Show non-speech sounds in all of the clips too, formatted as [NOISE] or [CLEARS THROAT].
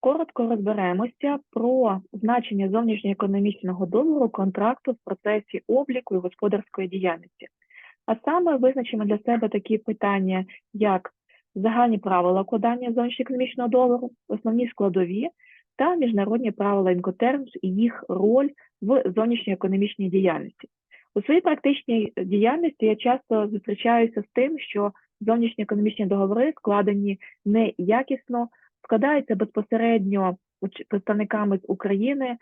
Коротко розберемося про значення зовнішньоекономічного договору контракту в процесі обліку і господарської діяльності. А саме визначимо для себе такі питання, як загальні правила укладання зовнішньоекономічного договору, основні складові та міжнародні правила Incoterms і їх роль в зовнішньоекономічній діяльності. У своїй практичній діяльності я часто зустрічаюся з тим, що зовнішньоекономічні договори складені неякісно, складаються безпосередньо представниками з України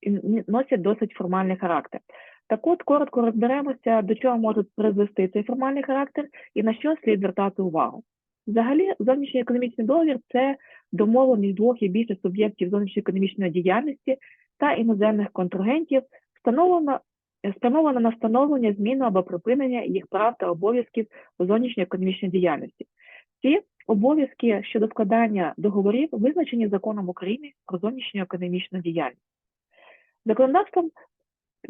і носять досить формальний характер. Так от коротко розберемося, до чого може призвести цей формальний характер і на що слід звертати увагу. Взагалі, зовнішній економічний договір це домовленість двох і більше суб'єктів зовнішньоекономічної діяльності та іноземних контрагентів, встановлено на встановлення зміни або припинення їх прав та обов'язків у зовнішньоекономічній діяльності. Ці обов'язки щодо складання договорів визначені законом України про зовнішню економічну діяльність. Законодавством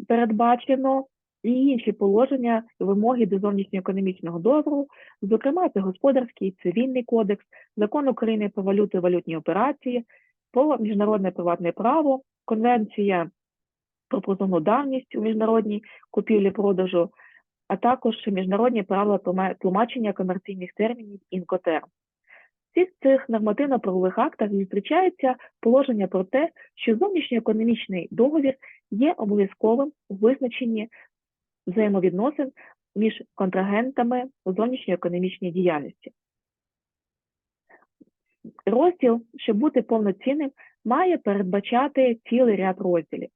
передбачено і інші положення вимоги до зовнішньоекономічного договору, зокрема, це господарський, цивільний кодекс, закон України про валюту і валютні операції, про міжнародне приватне право, конвенція про позовну давність у міжнародній купівлі-продажу, а також міжнародні правила тлумачення комерційних термінів інкотер. Всіх цих нормативно-правових актах зустрічається положення про те, що зовнішньоекономічний договір є обов'язковим у визначенні взаємовідносин між контрагентами у зовнішньоекономічній діяльності. Розділ, щоб бути повноцінним, має передбачати цілий ряд розділів.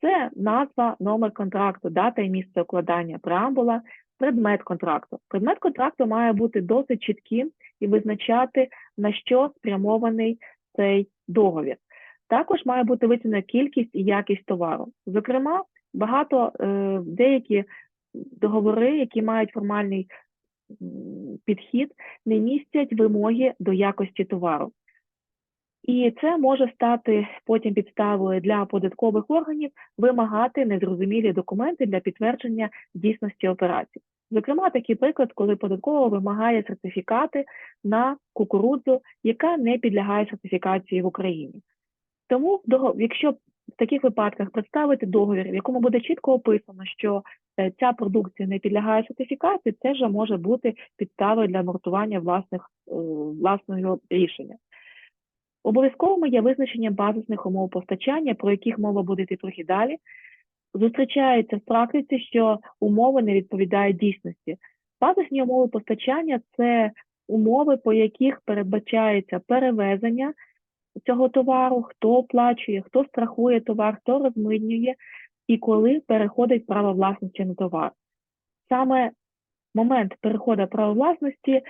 Це назва, номер контракту, дата і місце укладання, преамбула, предмет контракту. Предмет контракту має бути досить чітким і визначати, на що спрямований цей договір. Також має бути визначена кількість і якість товару. Зокрема, багато е, деякі договори, які мають формальний підхід, не містять вимоги до якості товару. І це може стати потім підставою для податкових органів вимагати незрозумілі документи для підтвердження дійсності операцій. Зокрема, такий приклад, коли податково вимагає сертифікати на кукурудзу, яка не підлягає сертифікації в Україні. Тому, якщо в таких випадках представити договір, в якому буде чітко описано, що е, ця продукція не підлягає сертифікації, це вже може бути підставою для амортування власних е, власного рішення. Обов'язковими є визначення базисних умов постачання, про яких мова буде йти трохи далі. Зустрічається в практиці, що умови не відповідають дійсності. Базисні умови постачання це умови, по яких передбачається перевезення цього товару, хто оплачує, хто страхує товар, хто розмитнює і коли переходить право власності на товар. Саме момент переходу права власності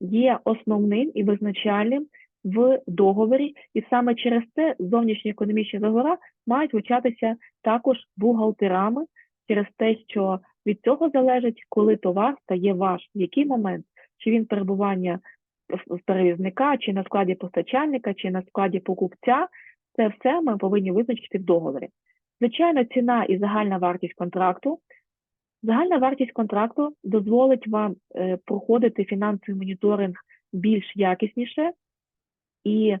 є основним і визначальним в договорі, і саме через це зовнішні економічні договори мають вивчатися також бухгалтерами через те, що від цього залежить, коли товар стає ваш, в який момент, чи він перебування в перевізника, чи на складі постачальника, чи на складі покупця, це все ми повинні визначити в договорі. Звичайно, ціна і загальна вартість контракту. Загальна вартість контракту дозволить вам е, проходити фінансовий моніторинг більш якісніше, і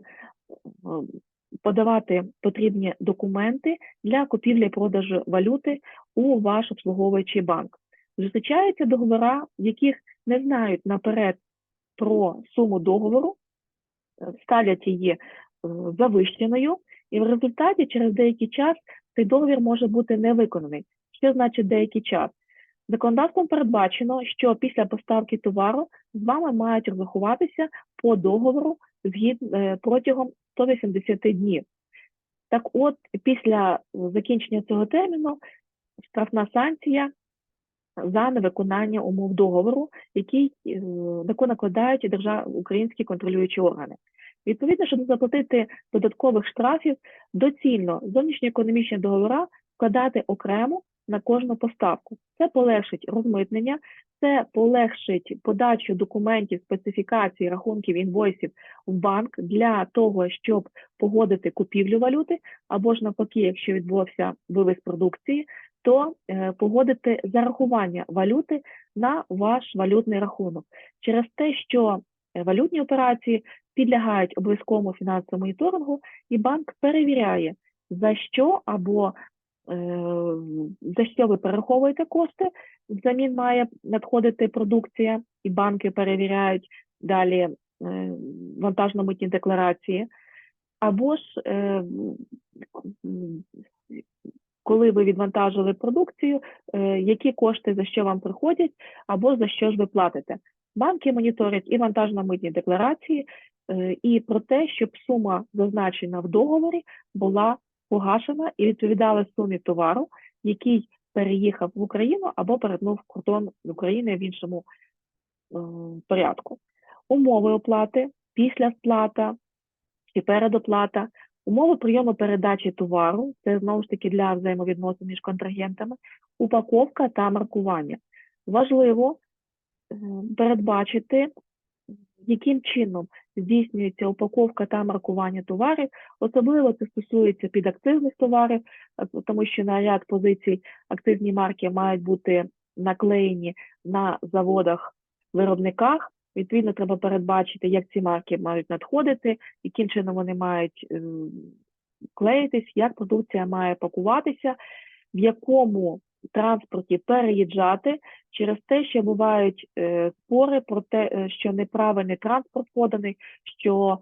подавати потрібні документи для купівлі і продажу валюти у ваш обслуговуючий банк. Зустрічаються договори, яких не знають наперед про суму договору, ставлять її е, завищеною, і в результаті через деякий час цей договір може бути не виконаний. Що значить деякий час? Законодавством передбачено, що після поставки товару з вами мають розрахуватися по договору згідно е, протягом 180 днів. Так от, після закінчення цього терміну штрафна санкція за невиконання умов договору, який е, накладають держав, українські контролюючі органи. Відповідно, щоб заплатити додаткових штрафів, доцільно зовнішньоекономічні договори вкладати окремо на кожну поставку. Це полегшить розмитнення, це полегшить подачу документів, специфікацій, рахунків, інвойсів в банк для того, щоб погодити купівлю валюти, або ж навпаки, якщо відбувався вивіз продукції, то е, погодити зарахування валюти на ваш валютний рахунок через те, що е, валютні операції підлягають обов'язковому фінансовому моніторингу, і банк перевіряє, за що або за що ви перераховуєте кошти, взамін має надходити продукція, і банки перевіряють далі е, вантажно-митні декларації. Або ж е, коли ви відвантажили продукцію, е, які кошти за що вам приходять, або за що ж ви платите. Банки моніторять і вантажно-митні декларації, е, і про те, щоб сума зазначена в договорі була погашена і відповідала сумі товару, який переїхав в Україну або перетнув кордон України в іншому е, порядку. Умови оплати, після сплата чи передоплата, умови прийому передачі товару, це знову ж таки для взаємовідносин між контрагентами, упаковка та маркування. Важливо е, передбачити, яким чином здійснюється упаковка та маркування товарів. Особливо це стосується підакцизних товарів, е, тому що на ряд позицій акцизні марки мають бути наклеєні на заводах виробниках. Відповідно, треба передбачити, як ці марки мають надходити, яким чином вони мають е, клеїтись, як продукція має пакуватися, в якому транспорті переїжджати через те, що бувають е, спори про те, е, що неправильний транспорт поданий, що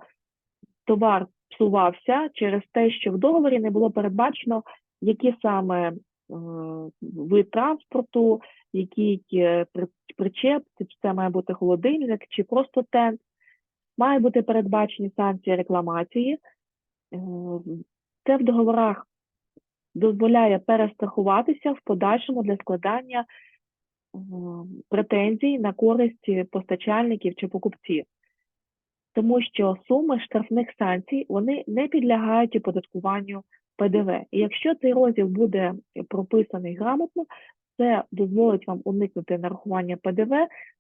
товар псувався через те, що в договорі не було передбачено, які саме е, вид транспорту, який причеп, чи це має бути холодильник, чи просто тент. Має бути передбачені санкції рекламації. Це в договорах дозволяє перестрахуватися в подальшому для складання е, претензій на користь постачальників чи покупців. Тому що суми штрафних санкцій вони не підлягають оподаткуванню ПДВ. І якщо цей розділ буде прописаний грамотно, це дозволить вам уникнути нарахування ПДВ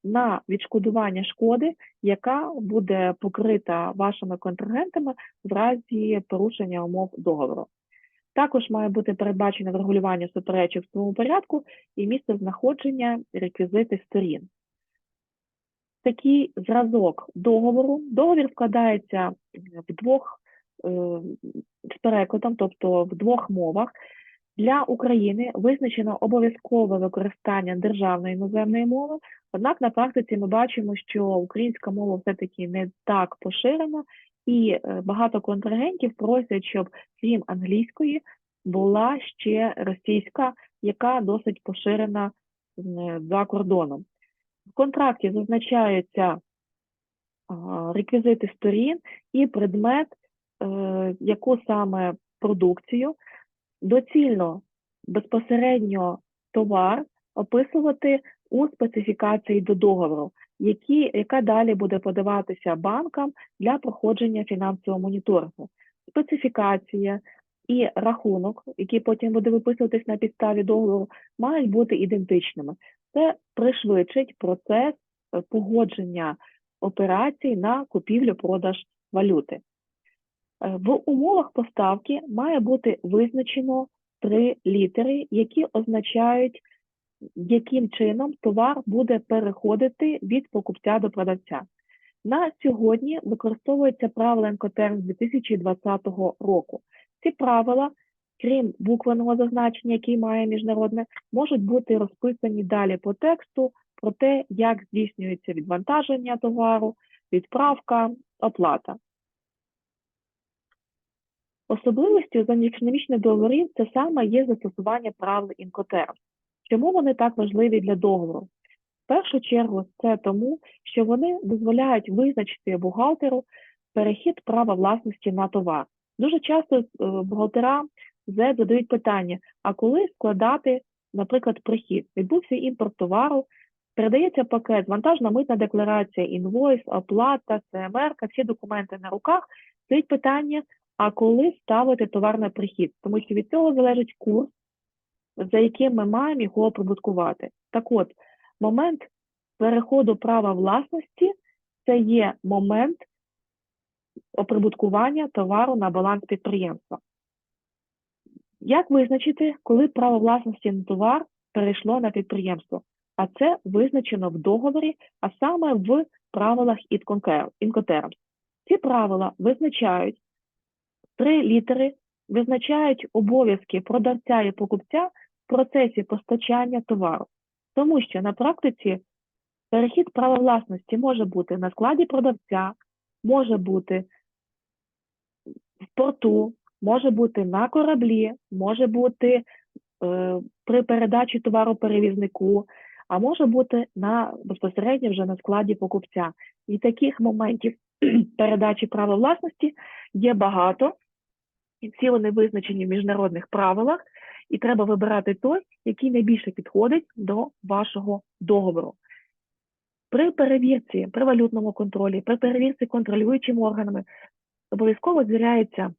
на відшкодування шкоди, яка буде покрита вашими контрагентами в разі порушення умов договору. Також має бути передбачене врегулювання суперечок в своєму порядку і місце знаходження реквізити сторін. Такий зразок договору. Договір вкладається в двох е, з перекладом, тобто в двох мовах. Для України визначено обов'язкове використання державної іноземної мови, однак на практиці ми бачимо, що українська мова все-таки не так поширена, і е, багато контрагентів просять, щоб крім англійської була ще російська, яка досить поширена за кордоном. В контракті зазначаються реквізити сторін і предмет, е, яку саме продукцію доцільно безпосередньо товар описувати у специфікації до договору, які, яка далі буде подаватися банкам для проходження фінансового моніторингу. Специфікація і рахунок, який потім буде виписуватись на підставі договору, мають бути ідентичними. Це пришвидшить процес е, погодження операцій на купівлю-продаж валюти. Е, В умовах поставки має бути визначено три літери, які означають, яким чином товар буде переходити від покупця до продавця. На сьогодні використовується правила Інкотерм з 2020 року. Ці правила, крім буквеного зазначення, який має міжнародне, можуть бути розписані далі по тексту про те, як здійснюється відвантаження товару, відправка, оплата. Особливістю зовнішньоекономічних договорів це саме є застосування правил Інкотерм. Чому вони так важливі для договору? В першу чергу це тому, що вони дозволяють визначити бухгалтеру перехід права власності на товар. Дуже часто е, бухгалтера задають питання: а коли складати, наприклад, прихід? Відбувся імпорт товару, передається пакет, вантажна митна декларація, інвойс, оплата, ЦМР, всі документи на руках. Стоїть питання, а коли ставити товар на прихід? Тому що від цього залежить курс, за яким ми маємо його оприбуткувати. Так от, момент переходу права власності це є момент оприбуткування товару на баланс підприємства. Як визначити, коли право власності на товар перейшло на підприємство? А це визначено в договорі, а саме в правилах Incoterms. Ці правила визначають три літери, визначають обов'язки продавця і покупця процесі постачання товару. Тому що на практиці перехід права власності може бути на складі продавця, може бути в порту, може бути на кораблі, може бути е, при передачі товару перевізнику, а може бути на безпосередньо вже на складі покупця. І таких моментів [CLEARS THROAT] передачі права власності є багато, і всі вони визначені в міжнародних правилах, і треба вибирати той, який найбільше підходить до вашого договору. При перевірці, при валютному контролі, при перевірці контролюючими органами обов'язково звіряються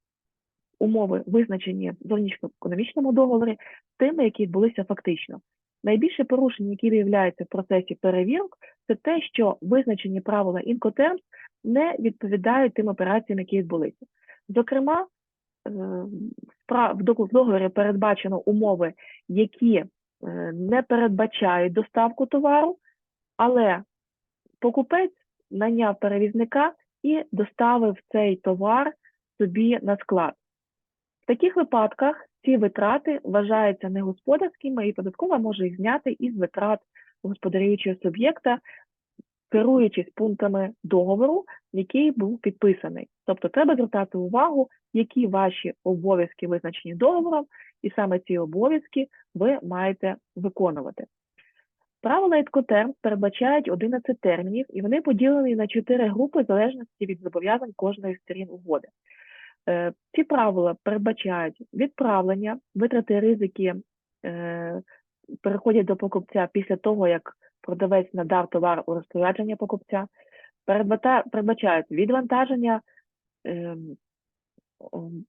умови, визначені в зовнішньо-економічному договорі, тими, які відбулися фактично. Найбільше порушень, які виявляються в процесі перевірок, це те, що визначені правила Incoterms не відповідають тим операціям, які відбулися. Зокрема, в договорі передбачено умови, які е, не передбачають доставку товару, але покупець наняв перевізника і доставив цей товар собі на склад. В таких випадках ці витрати вважаються негосподарськими і податкова може їх зняти із витрат господарюючого суб'єкта, керуючись пунктами договору, який був підписаний. Тобто треба звертати увагу, які ваші обов'язки визначені договором, і саме ці обов'язки ви маєте виконувати. Правила Іткотерм передбачають 11 термінів, і вони поділені на 4 групи в залежності від зобов'язань кожної сторін угоди. Е, ці правила передбачають відправлення, витрати ризики е, переходять до покупця після того, як продавець надав товар у розпорядження покупця, передбачають відвантаження,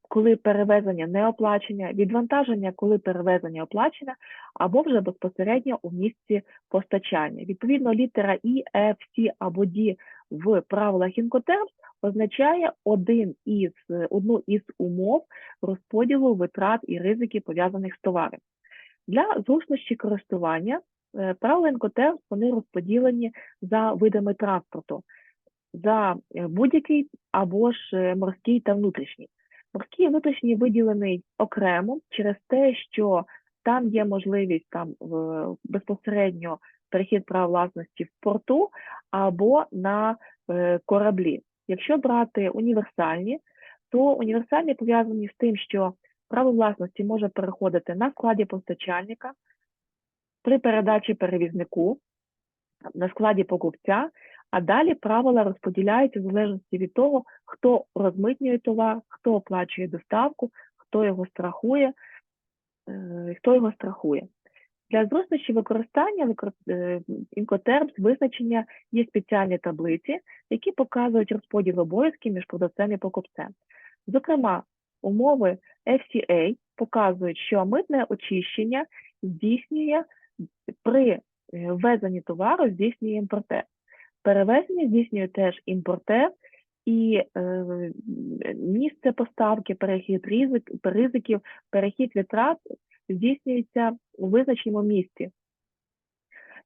коли перевезення не оплачення, відвантаження, коли перевезення оплачене, або вже безпосередньо у місці постачання. Відповідно, літера І, Ф, С або Д в правилах Incoterms означає один із, одну із умов розподілу витрат і ризиків, пов'язаних з товаром. Для зручності користування е, правила Incoterms вони розподілені за видами транспорту, за е, будь-який або ж е, морський та внутрішній. Морський і внутрішній виділений окремо через те, що там є можливість там безпосередньо перехід права власності в порту або на кораблі. Якщо брати універсальні, то універсальні пов'язані з тим, що право власності може переходити на складі постачальника, при передачі перевізнику, на складі покупця, а далі правила розподіляються в залежності від того, хто розмитнює товар, хто оплачує доставку, хто його страхує, е, хто його страхує. Для зручності використання е, визначення є спеціальні таблиці, які показують розподіл обов'язків між продавцем і покупцем. Зокрема, умови FCA показують, що митне очищення здійснює при е, ввезенні товару здійснює імпортер. Перевезення здійснює теж імпортер, і е, місце поставки, перехід ризик, ризиків, перехід витрат здійснюється у визначеному місці.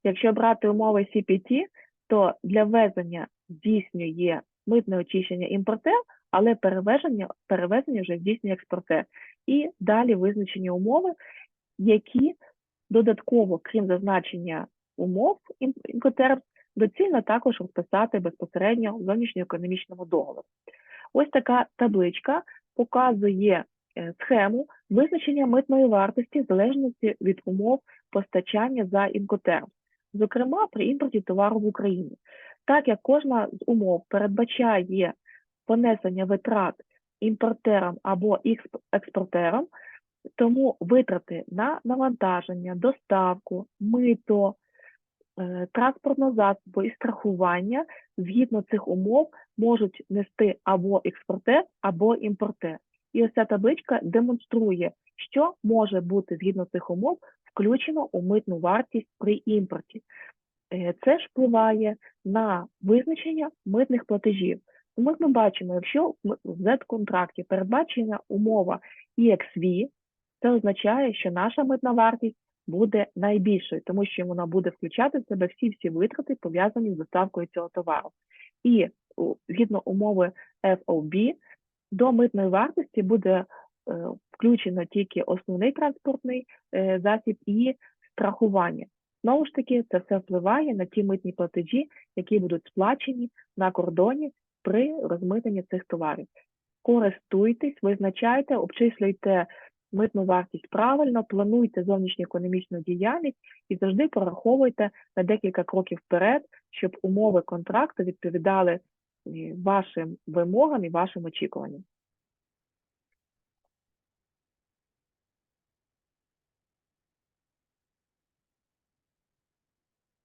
Якщо брати умови CPT, то для ввезення здійснює митне очищення імпортер, але перевезення перевезення вже здійснює експортер. І далі визначені умови, які додатково, крім зазначення умов інкотерм, доцільно також розписати безпосередньо в зовнішньоекономічному договорі. Ось така табличка показує Е, схему визначення митної вартості в залежності від умов постачання за інкотерм, зокрема при імпорті товару в Україні. Так як кожна з умов передбачає понесення витрат імпортерам або експортерам, тому витрати на навантаження, доставку, мито, транспортного засобу і страхування згідно цих умов можуть нести або експортер, або імпортер. І ось ця табличка демонструє, що може бути згідно цих умов включено у митну вартість при імпорті. Е, це ж впливає на визначення митних платежів. Тому ми бачимо, якщо в Z-контракті передбачена умова EXV, це означає, що наша митна вартість буде найбільшою, тому що вона буде включати в себе всі-всі витрати, пов'язані з доставкою цього товару. І згідно умови FOB, до митної вартості буде е, включено тільки основний транспортний е, засіб і страхування. Знову ж таки, це все впливає на ті митні платежі, які будуть сплачені на кордоні при розмитненні цих товарів. Користуйтесь, визначайте, обчислюйте митну вартість правильно, плануйте зовнішню економічну діяльність і завжди пораховуйте на декілька кроків вперед, щоб умови контракту відповідали е, вашим вимогам і вашим очікуванням.